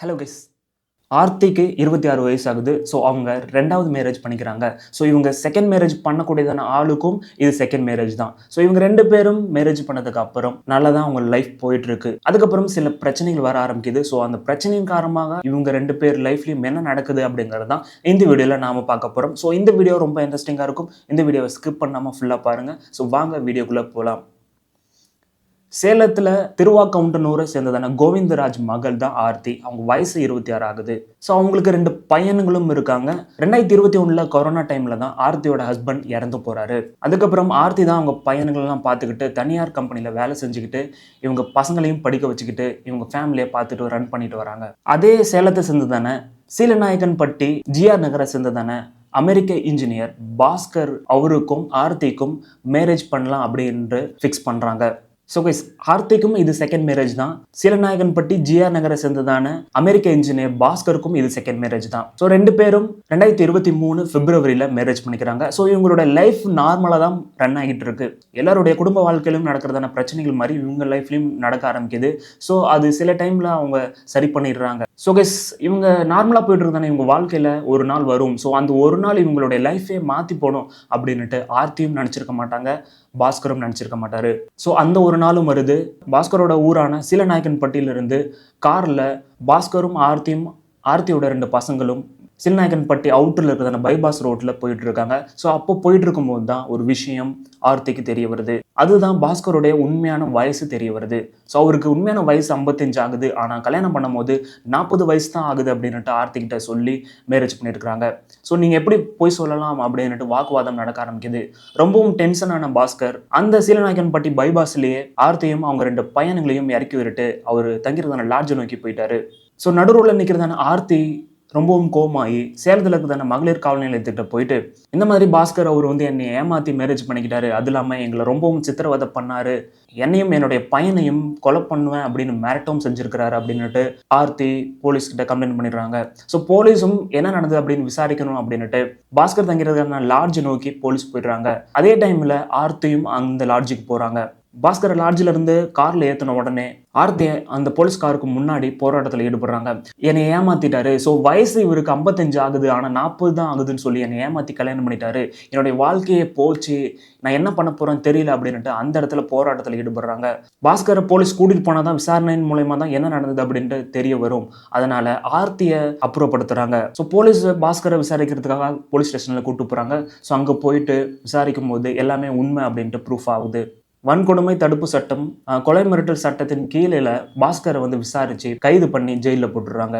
Hello guess ஆர்த்திக்கு இருபத்தி ஆறு வயசு ஆகுது ஸோ அவங்க ரெண்டாவது மேரேஜ் பண்ணிக்கிறாங்க. ஸோ இவங்க செகண்ட் மேரேஜ் பண்ணக்கூடியதான ஆளுக்கும் இது செகண்ட் மேரேஜ் தான். ஸோ இவங்க ரெண்டு பேரும் மேரேஜ் பண்ணதுக்கு அப்புறம் நல்லா தான் அவங்க லைஃப் போயிட்டு இருக்கு அதுக்கப்புறம் சில பிரச்சனைகள் வர ஆரம்பிக்குது. ஸோ அந்த பிரச்சனையின் காரணமாக இவங்க ரெண்டு பேர் லைஃப்லையும் என்ன நடக்குது அப்படிங்கிறது தான் இந்த வீடியோவில் நாம பார்க்க போகிறோம் ஸோ இந்த வீடியோ ரொம்ப இன்ட்ரெஸ்டிங்காக இருக்கும். இந்த வீடியோவை ஸ்கிப் பண்ணாமல் ஃபுல்லாக பாருங்கள் ஸோ வாங்க வீடியோக்குள்ளே போகலாம் சேலத்தில் திருவாக்கவுண்டனூரை சேர்ந்ததான கோவிந்தராஜ் மகள் தான் ஆர்த்தி. அவங்க வயசு இருபத்தி ஆறு ஆகுது. ஸோ அவங்களுக்கு ரெண்டு பையனுங்களும் இருக்காங்க. ரெண்டாயிரத்தி இருபத்தி ஒன்றில் கொரோனா டைமில் தான் ஆர்த்தியோட ஹஸ்பண்ட் இறந்து போகிறாரு அதுக்கப்புறம் ஆர்த்தி தான் அவங்க பையனுங்களெல்லாம் பார்த்துக்கிட்டு தனியார் கம்பெனியில் வேலை செஞ்சுக்கிட்டு இவங்க பசங்களையும் படிக்க வச்சுக்கிட்டு இவங்க ஃபேமிலியை பார்த்துட்டு ரன் பண்ணிட்டு வராங்க. அதே சேலத்தை சேர்ந்ததான சீலநாயக்கன்பட்டி ஜிஆர் நகரை சேர்ந்ததான அமெரிக்க இன்ஜினியர் பாஸ்கர் அவருக்கும் ஆர்த்திக்கும் மேரேஜ் பண்ணலாம் அப்படின்ட்டு ஃபிக்ஸ் பண்ணுறாங்க ஸோ கைஸ் ஆர்த்திக்கும் இது செகண்ட் மேரேஜ் தான். சீலநாயகன்பட்டி ஜிஆர் நகரை சேர்ந்ததான அமெரிக்க இன்ஜினியர் பாஸ்கருக்கும் இது செகண்ட் மேரேஜ் தான். ஸோ ரெண்டு பேரும் ரெண்டாயிரத்தி இருபத்தி மூணு பிப்ரவரியில் மேரேஜ் பண்ணிக்கிறாங்க. ஸோ இவங்களோட லைஃப் நார்மலாக தான் ரன் ஆகிட்டு இருக்கு. எல்லாருடைய குடும்ப வாழ்க்கையிலும் நடக்கிறதான பிரச்சனைகள் மாதிரி இவங்க லைஃப்லையும் நடக்க ஆரம்பிக்குது. ஸோ அது சில டைமில் அவங்க சரி பண்ணிடுறாங்க. ஸோ கைஸ் இவங்க நார்மலாக போயிட்டு இருந்தானே இவங்க வாழ்க்கையில் ஒரு நாள் வரும். ஸோ அந்த ஒரு நாள் இவங்களுடைய லைஃபே மாற்றி போடும் அப்படின்னுட்டு ஆர்த்தியும் நினச்சிருக்க மாட்டாங்க பாஸ்கரும் நினச்சிருக்க மாட்டாரு. ஸோ அந்த ஒரு நாளும் வருது. பாஸ்கரோட ஊரான சீலநாயக்கன்பட்டியிலிருந்து காரில் பாஸ்கரும் ஆர்த்தியும் ஆர்த்தியோட ரெண்டு பசங்களும் சில்நாயக்கன்பட்டி அவுட்டரில் இருக்கிறதான பைபாஸ் ரோட்டில் போயிட்டு இருக்காங்க ஸோ அப்போ போயிட்டு இருக்கும்போது தான் ஒரு விஷயம் ஆர்த்திக்கு தெரிய வருது. அதுதான் பாஸ்கருடைய உண்மையான வயசு தெரிய வருது. ஸோ அவருக்கு உண்மையான வயசு ஐம்பத்தஞ்சு ஆகுது. ஆனால் கல்யாணம் பண்ணும்போது நாற்பது வயசு தான் ஆகுது அப்படின்ட்டு ஆர்த்திக்கிட்ட சொல்லி மேரேஜ் பண்ணியிருக்கிறாங்க. ஸோ நீங்கள் எப்படி போய் சொல்லலாம் அப்படின்னுட்டு வாக்குவாதம் நடக்க ஆரம்பிக்குது. ரொம்பவும் டென்ஷனான பாஸ்கர் அந்த சீலநாயக்கன்பட்டி பைபாஸ்லேயே ஆர்த்தியும் அவங்க ரெண்டு பயணங்களையும் இறக்கி விட்டுட்டு அவர் தங்கிறதான லாட்ஜை நோக்கி போயிட்டாரு. ஸோ நடுரோல நிற்கிறதான ஆர்த்தி ரொம்பவும் கோமாயி சேலத்தில் இருக்கிறதான மகளிர் காவல் நிலையத்திட்ட போயிட்டு இந்த மாதிரி பாஸ்கர் அவர் வந்து என்னை ஏமாற்றி மேரேஜ் பண்ணிக்கிட்டாரு. அது இல்லாமல் எங்களை ரொம்பவும் சித்திரவதை பண்ணாரு. என்னையும் என்னுடைய பையனையும் கொலை பண்ணுவேன் அப்படின்னு மிரட்டவும் செஞ்சிருக்கிறாரு அப்படின்னுட்டு ஆர்த்தி போலீஸ்கிட்ட கம்ப்ளைண்ட் பண்ணிடுறாங்க. ஸோ போலீஸும் என்ன நடந்தது அப்படின்னு விசாரிக்கணும் அப்படின்னுட்டு பாஸ்கர் தங்கிறதுக்கான லாட்ஜ் நோக்கி போலீஸ் போயிடுறாங்க. அதே டைமில் ஆர்த்தியும் அந்த லாட்ஜுக்கு போகிறாங்க பாஸ்கர் லாட்ஜில் இருந்து காரில் ஏற்றின உடனே ஆர்த்தி அந்த போலீஸ் காருக்கு முன்னாடி போராட்டத்தில் ஈடுபடுறாங்க. என்னை ஏமாத்திட்டாரு. ஸோ வயசு இவருக்கு ஐம்பத்தஞ்சு ஆகுது. ஆனால் நாற்பது தான் ஆகுதுன்னு சொல்லி என்னை ஏமாத்தி கல்யாணம் பண்ணிட்டாரு. என்னுடைய வாழ்க்கையே போச்சு. நான் என்ன பண்ண போகிறேன்னு தெரியல அப்படின்ட்டு அந்த இடத்துல போராட்டத்தில் ஈடுபடுறாங்க. பாஸ்கரை போலீஸ் கூட்டிகிட்டு போனால் தான் விசாரணையின் மூலயமா தான் என்ன நடந்தது அப்படின்ட்டு தெரிய வரும். அதனால் ஆர்த்தியை அப்புறப்படுத்துகிறாங்க ஸோ போலீஸ் பாஸ்கரை விசாரிக்கிறதுக்காக போலீஸ் ஸ்டேஷனில் கூட்டு போகிறாங்க ஸோ அங்கே போயிட்டு விசாரிக்கும் போது எல்லாமே உண்மை அப்படின்ட்டு ப்ரூஃப் ஆகுது. வன்கொடுமை தடுப்பு சட்டம் கொலை மிரட்டல் சட்டத்தின் கீழே பாஸ்கரை வந்து விசாரிச்சு கைது பண்ணி ஜெயிலில் போட்டுடுறாங்க.